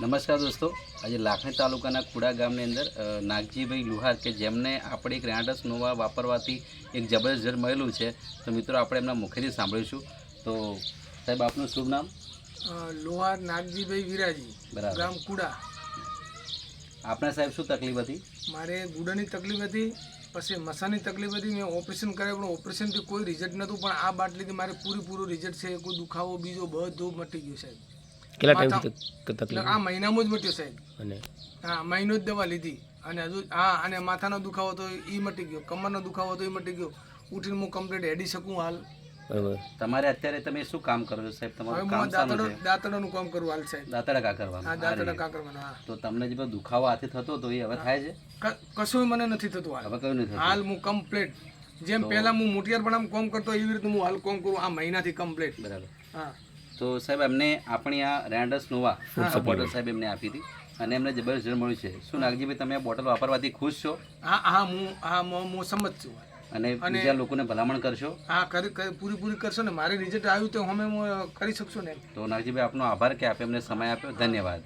નમસ્કાર દોસ્તો. આજે લાખણી તાલુકાના કુડા ગામની અંદર નાગજીભાઈ લુહાર કે જેમને આપણે એક રેનાડસ નોવા વાપરવાથી એક જબરજસ્ત રિઝલ્ટ મળેલું છે તો મિત્રો આપણે એમના મુખેથી સાંભળીશું. તો સાહેબ આપનું શુભ નામ? લુહાર લોહાર નાગજીભાઈ વિરાજી બરાબર. ગામ કુડા. આપણા સાહેબ શું તકલીફ હતી? મારે ગુડાની તકલીફ હતી પછી મસાની તકલીફ હતી મેં ઓપરેશન કરાવ્યું પણ ઓપરેશનથી કોઈ રિઝલ્ટ નહોતું પણ આ બાટલીથી મારે પૂરેપૂરું રિઝલ્ટ છે કોઈ દુખાવો બીજો બધું મટી ગયું સાહેબ. કેટલા માથા- ટાઈમથી તકલીફ આ મહિનામાં જ મટ્યો સાહેબ. અને? હા મહિનો જ દવા લીધી. અને હજુ હા અને માથાનો દુખાવો તો એ મટી ગયો. કમરનો દુખાવો તો એ મટી ગયો. ઉઠીને હું કમ્પ્લીટ હેડી શકું હાલ. બરાબર. તમારે અત્યારે તમે શું કામ કરો છો સાહેબ? તમારું કામ દાંતડો દાંતડાનું કામ કરું હાલ સાહેબ. દાંતડા કા હા કરવાનું આ દાંતડા કા કરવાના હા. તો તમને જે બધો દુખાવો હાથે થતો તો એ હવે થાય છે? ક- કશું મને નથી થતું હાલ. હવે કયું નથી હાલ હું કમ્પ્લીટ જેમ પહેલા હું મોટિયારપણામાં કોમ કરતો એવી રીતે હું હાલ કોમ કરું આ મહિનાથી કમ્પ્લીટ બરાબર. હા. તો સાહેબ એમને આપણી આ રેન્ડસ નોવા બોટલ સાહેબ એમને આપી હતી અને એમને જબરજસ્ત રિઝલ્ટ મળ્યું છે. શું નાગજીભાઈ તમે આ બોટલ વાપરવાથી ખુશ છો? હા હા હું હા હું સંમત સમજ છું. અને બીજા લોકોને ભલામણ કરશો? હા પૂરી પૂરી કરશો ને. મારે રિઝલ્ટ આવ્યું તો અમે કરી શકશું ને તો નાગજીભાઈ આપનો આભાર કે આપે એમને સમય આપ્યો. ધન્યવાદ.